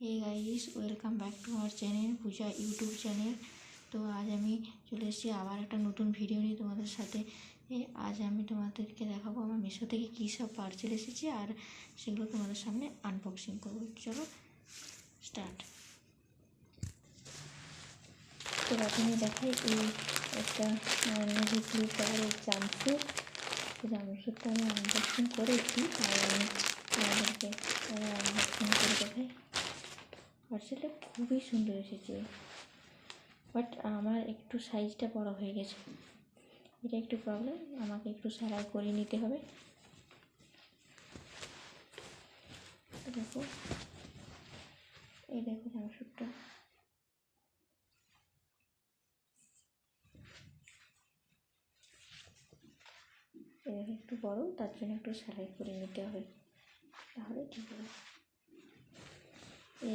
Hey guys welcome back to our channel Puja YouTube channel তো আজ আমি চলে এসেছি আবার একটা নতুন ভিডিও নিয়ে তোমাদের সাথে। আজ আমি তোমাদেরকে দেখাবো আমার মিশো থেকে কী সব পার্সেল এসেছে আর সেগুলো তোমাদের সামনে আনবক্সিং করব। চলো স্টার্ট তো প্রথমে দেখাই এই একটা নেভি কালারের জাম্পস্যুট জাম্পস্যুটটা আমি আনবক্সিং করেছি, আর আমি তোমাদেরকে আনবক্সিং করে দেখাই। পার্সেলটা খুবই সুন্দর এসেছে। বাট আমার একটু সাইজটা বড় হয়ে গেছে। এটা একটু প্রবলেম আমাকে একটু সেলাই করে নিতে হবে। দেখো। এই দেখো জামশুটটা এটা একটু বড়, তার জন্য একটু সেলাই করে নিতে হবে। তাহলে ঠিক এই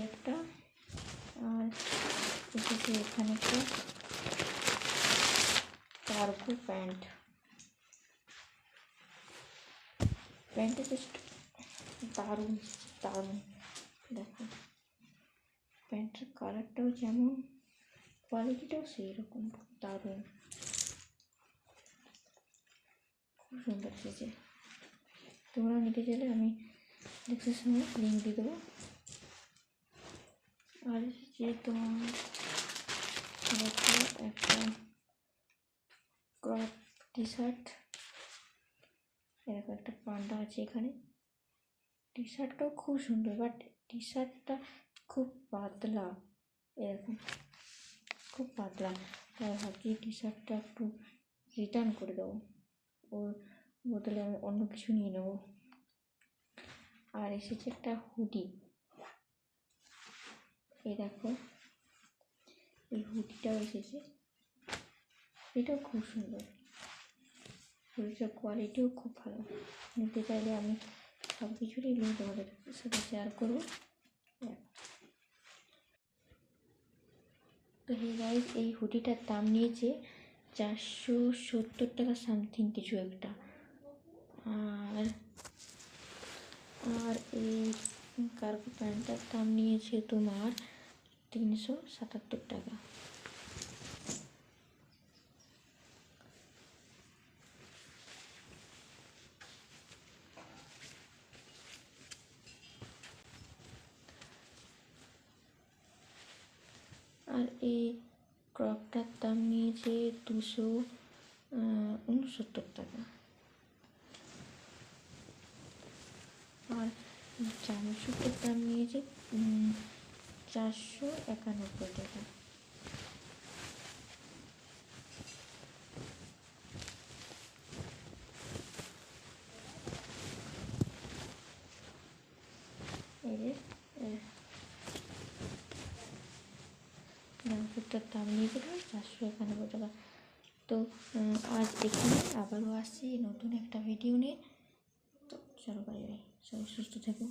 একটা। আর এসেছে এখানে একটা কার্গো প্যান্ট প্যান্টটা জাস্ট দারুণ দারুণ। দেখো প্যান্টের কালারটাও যেমন কোয়ালিটিটাও সেই রকম দারুণ। খুব সুন্দর এসেছে তোমরা নিতে চাইলে আমি ডিসক্রিপশনে লিঙ্ক দিয়ে দেবো। আর যে তোমার একটা ক্রপ টি শার্ট এরকম একটা পান্ডা আছে এখানে। টি শার্টটাও খুব সুন্দর বাট টি শার্টটা খুব পাতলা। এরকম খুব পাতলা। তাই ভাবছি টি শার্টটা একটু রিটার্ন করে দেবো। ওর বদলে আমি অন্য কিছু নিয়ে নেব। আর এসেছে একটা হুডি এই দেখো, এই হুডিটাও এসেছে এটাও খুব সুন্দর। হুডিটার কোয়ালিটিও খুব ভালো। নিতে চাইলে আমি সব কিছুরই লিঙ্ক তোমাদের সাথে শেয়ার করব। তো হে গাইজ এই হুডিটার দাম নিয়েছে চারশো সত্তর টাকা সামথিং কিছু একটা আর আর এই কার্গো প্যান্টটার দাম নিয়েছে তোমার তিনশো সাতাত্তর টাকা। আর এই ক্রপটার দাম নিয়েছে দুশো উনসত্তর টাকা। আর জামশুটের দাম নিয়েছে চারশো একানব্বই টাকা। জামশুটটার দাম নিয়েছে চারশো একানব্বই টাকা। তো আজ এখানে আবারও আসছি নতুন একটা ভিডিও নিয়ে। চলো বাই বাই সবাই সুস্থ থেকো